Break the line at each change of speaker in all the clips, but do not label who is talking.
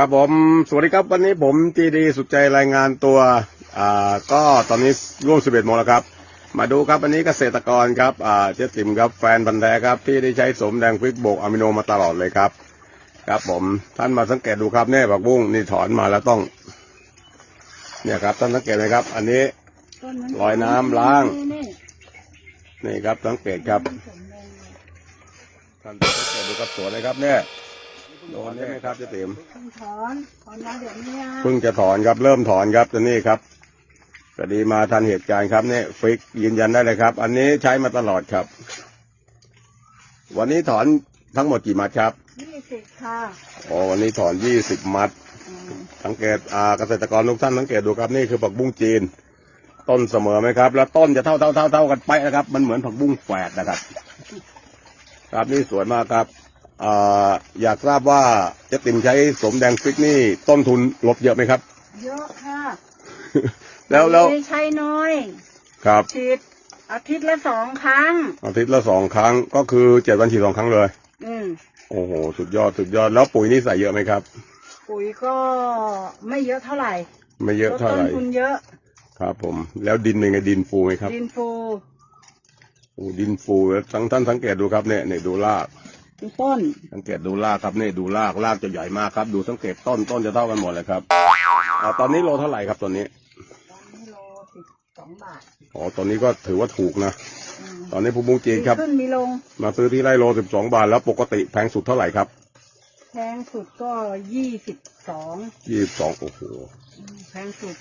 ครับผม สวัสดีครับ วันนี้ผมจีดีสุดใจรายงานตัว อ่า ก็ตอนนี้ร่วม 11โมงแล้วครับ มาดูครับวันนี้เกษตรกรครับ อ่า เจ๊ติ๋มครับ แฟนพันธุ์แท้ครับ ที่ได้ใช้สมแดงพริกโบกอะมิโนมาตลอดเลยครับ ครับผม ท่านมาสังเกตดูครับเนี่ยผักบุ้งนี่ถอนมาแล้วต้อง เนี่ยครับ ท่านสังเกตไหมครับ อันนี้ลอยน้ำล้าง
นี่
ครับสังเกตครับ ท่านสังเกตดูครับสวนเลยครับเนี่ย โดนใช่ไหมครับเจ๊ติ๋ม
เพิ่งถอนถอนมาเดี๋ยวนี้นะ
เพิ่งจะถอนครับเริ่มถอนครับตัวนี้ครับพอดีมาทันเหตุการณ์ครับเนี่ยฟิกยืนยันได้เลยครับ อันนี้ใช้มาตลอดครับ วันนี้ถอนทั้งหมดกี่มัดครับ
ยี่สิบค่ะ
โอ้วันนี้ถอนยี่สิบมัด
อืม
สังเกตอ่าเกษตรกรทุกท่านสังเกตดูครับนี่คือผักบุ้งจีน ต้นเสมอไหมครับ แล้วต้นจะเท่าเท่าเท่าเท่ากันไปนะครับ มันเหมือนผักบุ้งแฝดนะครับ ครับนี่สวยมากครับ อ่าอยากทราบว่าเจะติ่มใช้สมแดงฟิกนี่ต้นทุนลดเยอะไหมครับ
เยอะค่ะ
แล้วแล้ว
ไม่ใช้น้อย
ครับ
ฉีดอาทิตย์ละสองครั้ง
อาทิตย์ละสองครั้งก็คือเจ็ดวันฉีดสองครั้งเลย
อืม
โอ้โหสุดยอดสุดยอดแล้วปุ๋ยนี่ใส่เยอะไหมครับ
ปุ๋ยก็ไม่เยอะเท่าไหร่
ไม่เยอะ
ลด
เท่า
ต้
ไห
น
ร่
ทุนเยอะ
ครับ ผม แล้วดินเป็นไงดินฟูไหมครับ
ดินฟู
โอ้ดินฟูแล้วทั้งท่านสังเกตดูครับเนี่ยเนี่ยดูราก
ดูต้น
สังเกตดูรากครับเนี่ยดูรากรากจะใหญ่มากครับ ดูสังเกตต้นต้นจะเท่ากันหมดเลยครับอ่าตอนนี้โลเท่าไหร่ครับตอนนี้
ตอนนี้โลสิบสองบาท
อ๋อตอนนี้ก็ถือว่าถูกนะ
อืม
ตอนนี้ผู้บุงจีนครับ
มีขึ้นมีลง
มาซื้อที่ไร่โลสิบสองบาทแล้วปกติแพงสุดเท่าไหร่ครับ
แพงสุดก็ยี่สิบสอง
ยี่สิบสองโอ้โห
แพงสุด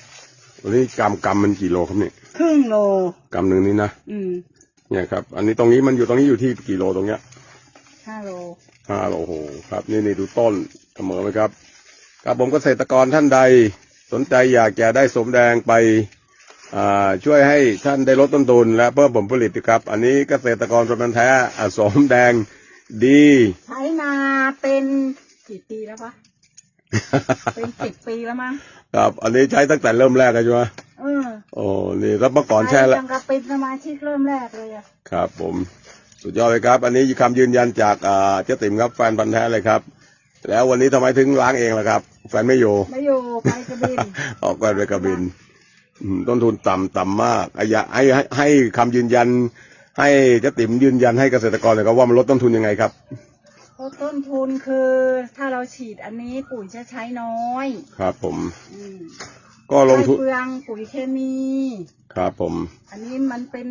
วันนี้กำกำมันกี่โลครับเนี่ย
ครึ่งโล
กำหนึ่งนี่นะ
อืม
เนี่ยครับ อันนี้ตรงนี้มันอยู่ตรงนี้อยู่ที่กี่โลตรงเนี้ย
ห้าโล
ห้าโลโอ้โหครับ นี่นี่ดูต้นเสมอไหมครับครับผมเกษตรกรท่านใดสนใจอยากจะได้สมแดงไปอ่าช่วยให้ท่านได้ลดต้นทุนและเพิ่มผลผลิตครับ อันนี้เกษตรกรประมันแท้อ่าสมแดงดี
ใช้มาเป็นกี่ปีแล้วปะเป็นสิบปีแล้วมั้ง
ครับ อันนี้ใช้ตั้งแต่เริ่มแรกเลยใช่ไหม
เออ
โอ้นี่แล้วเมื่อก่อนแช่แล้ว
ใช้ตั้งแต่เป็นสมาชิกเริ่มแรกเลยอะ
ครับผม สุดยอดเลยครับ อันนี้คำยืนยันจากอ่าเจ๊ติ๋มครับแฟนพันธ์แท้เลยครับ แล้ววันนี้ทำไมถึงล้างเองล่ะครับ แฟนไม่อยู่
ไม่อยู่ไปกระบิน
ออกก่อนไปกระบินอืมต้นทุนต่ำต่ำมากอะอยากให้ให้ให้คำยืนยัน ให้เจ๊ติ๋มยืนยันให้เกษตรกรเลยครับว่ามันลดต้นทุนยังไงครับ
เพราะต้นทุนคือถ้าเราฉีดอันนี้ปุ๋ยจะใช้น้อย
ครับ ผม
อืม
ก็ลงทุน
ไม่เปลืองปุ๋ยเคมี
ครับผม
อันนี้มันเป็น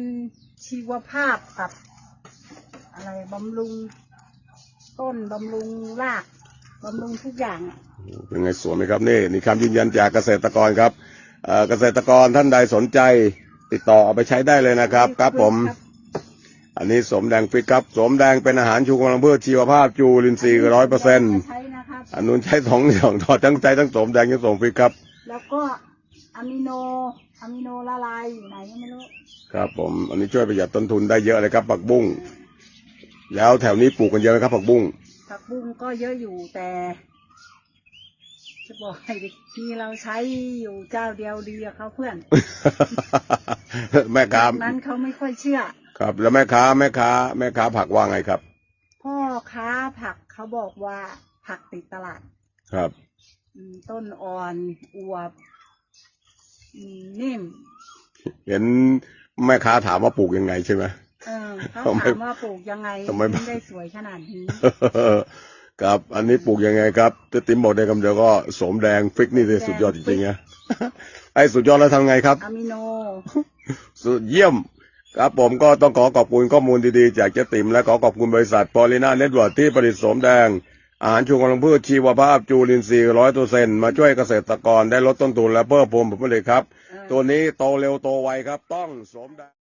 ชีวภาพกับ อะไรบำรุง ต้นบำรุงรากบำรุงทุกอย่างอะ
เป็นไงสวยไหมครับนี่นี่คำยืนยันจากเกษตรกรครับเอ่อเกษตรกรท่านใดสนใจติดต่อเอาไปใช้ได้เลยนะครับ ครับผม อันนี้สมแดงฟิตครับสมแดงเป็นอาหารชูกำลังเพื่อชีวภาพจูลินทรีย์ร้อยเปอร์เซ็นต์
ใช้นะครับ
อันนู้นใช้สองสองทอดทั้งใจทั้งสมแดงทั้งสมฟิตครับ
แล้วก็อะมิโนอะมิโนละลายอยู่ไหนก็ไม่รู้
ครับผม อันนี้ช่วยประหยัดต้นทุนได้เยอะเลยครับผักบุ้ง แล้วแถวนี้ปลูกกันเยอะไหมครับผักบุ้ง
ผักบุ้งก็เยอะอยู่แต่ จะบอกให้ดิมีเราใช้อยู่เจ้าเดียวดีกับเขาเพื่อน
แม่ค้า
นั้นเขาไม่ค่อยเชื่อ
ครับ แล้วแม่ค้าแม่ค้า แม่ค้าผักว่าไงครับ
พ่อค้าผักเขาบอกว่าผักติดตลาด
ครับ
อืมต้นอ่อนอวบอืมนิ่ม
เห็นแม่ค้าถามว่าปลูกยังไงใช่ไหม
เออเขา
ทำไม
ถามว่าปลูกยังไง
ทำไม
ถึงได้สวยขนาดนี้
ครับ อันนี้ปลูกยังไงครับเจะติ๋มบอกได้คำเดียวก็สมแดงฟิกนี่เลยสุดยอดจริงๆนะไอ้สุดยอดแล้วทำไงครับ
อะมิโน
สุดเยี่ยมครับผมก็ต้องขอขอบคุณข้อมูลดีๆ จากเจ๊ติ๋มและขอขอบคุณบริษัทปอลิน่าเน็ตเวิร์ที่ผลิตสมแดง อาหารชูกำลังพืชชีวภาพจูลินทรีย์ร้อยเปอร์เซ็นมาช่วยเกษตรกรได้ลดต้นทุนและเพิ่มผลผลิตครับ
เออ
ตัวนี้โตเร็วโตไวครับ ต้องสมแดง